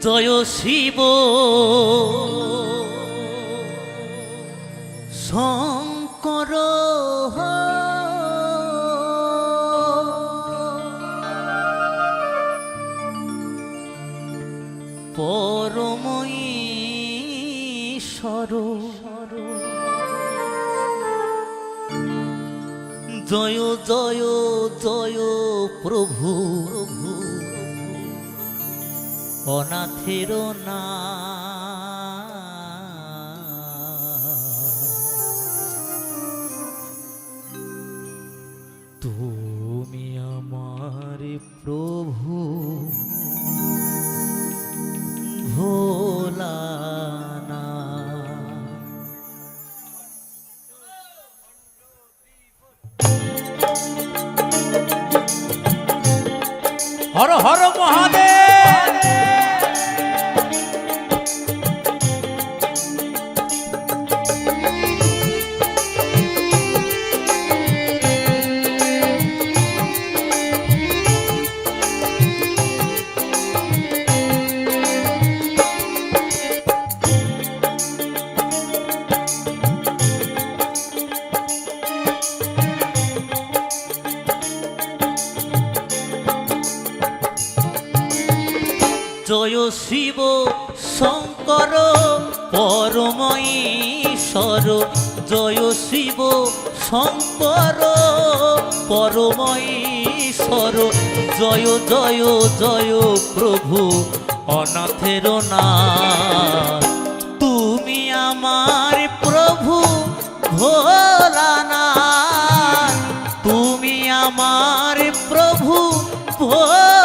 জয় শিব। শঙ্কর পরমঈশ্বর। জয় জয় জয় প্রভু প্রভু। অনাথের না। তুমি আমার প্রভু জয় শিব শঙ্কর পরমঈশ্বর জয় শিব শঙ্কর পরমঈশ্বর জয় জয় জয় প্রভু অনাথের না তুমি আমার প্রভু ভোলানা তুমি আমার প্রভু ভোলানা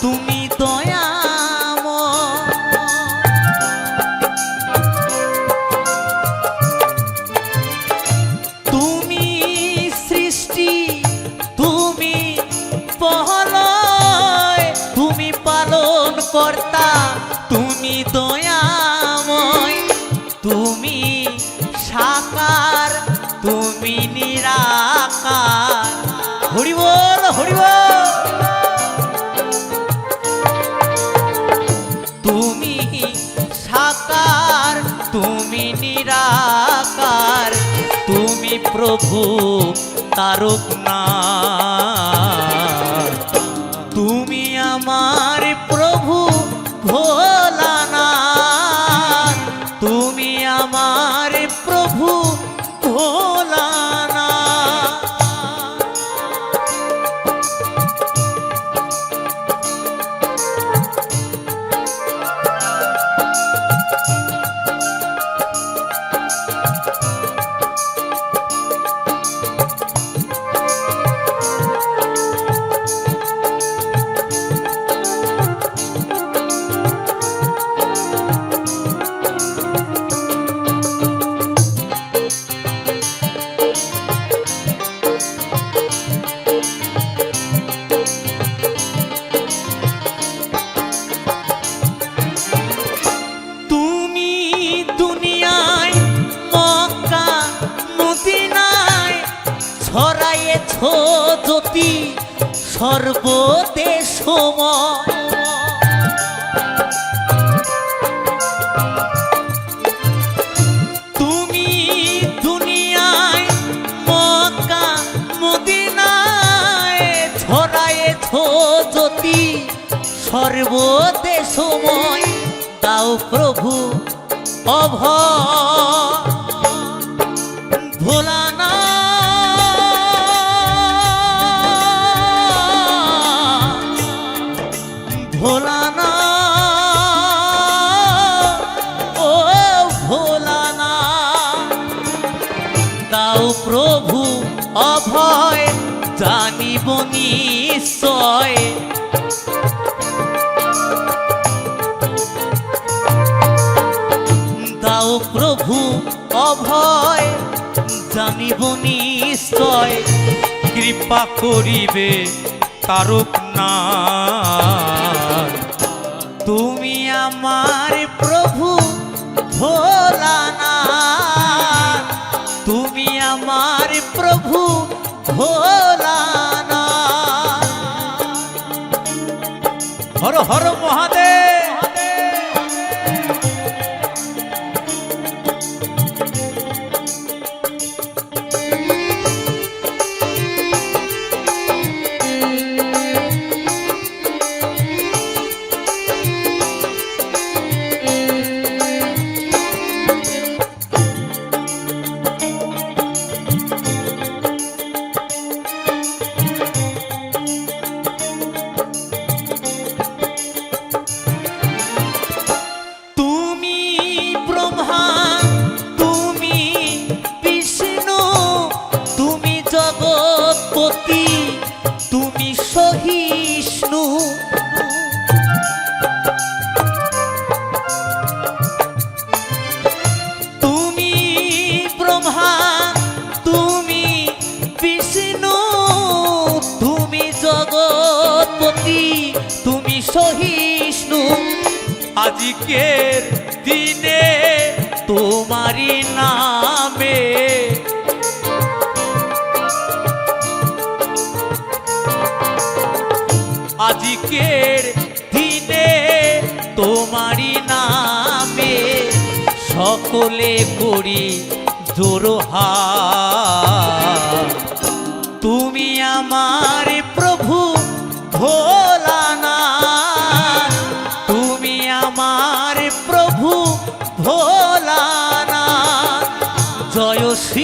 তুমি দয়াম। তুমি সৃষ্টি পালন দয়াময় তুমি প্রভু তারক না জ্যোতি সর্বদেশময়। তুমি দুনিয়ায় জ্যোতি সর্বদেশময় দাও প্রভু অভ দাও প্রভু অভয়, জানিব নিশ্চয়। দাও প্রভু অভয়, জানিব নিশ্চয়। কৃপা করিবে তারক না। তুমি আমার প্রভু ভোলানা ভোলানা হর হর মহাদেব আজকের দিনে তোমারি নামে। আজকের দিনে তোমারি নামে সকলে করি জোরহা তুমি আমার প্রভু ভোলানা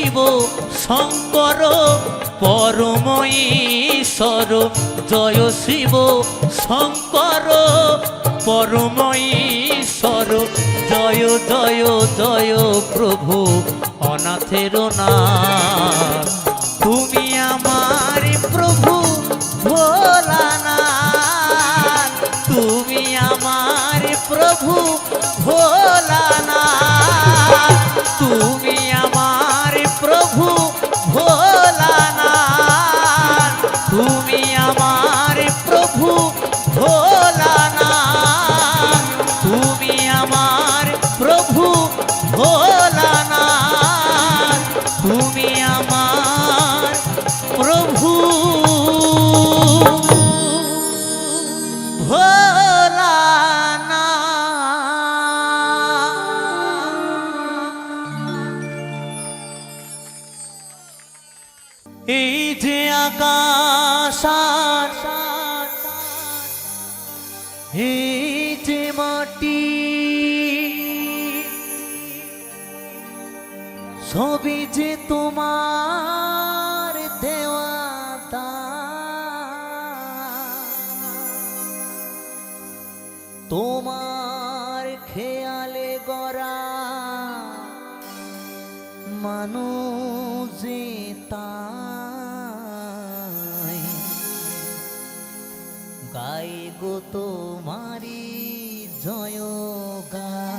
শিব শঙ্কর, পরম ঈশ্বর। জয় শিব শঙ্কর, পরম ঈশ্বর। জয় জয় জয় প্রভু অনাথের নাথ তুমি আমার প্রভু ভোলানা তুমি আমার প্রভু ভোলানা তুমি সবই যে তোমার দেওয়া। তোমার খেয়ালে গড়া মানুষ তাই গো তোমারি জয় গা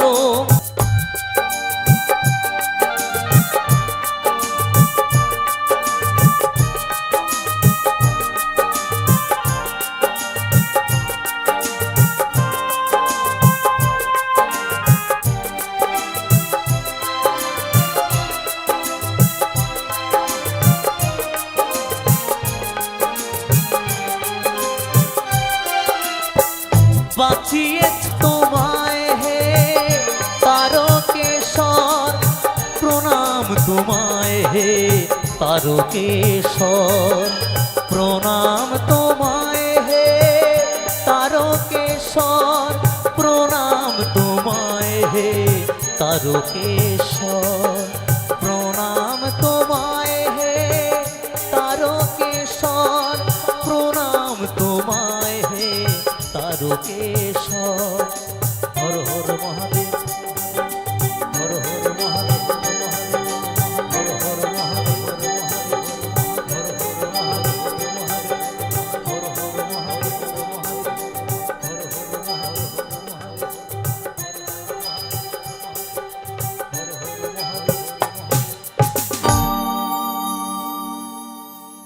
পরম হে তারকেশ্বর প্রণাম তোমায় হে তারকেশ্বর প্রণাম তোমায় হে তারকেশ্বর।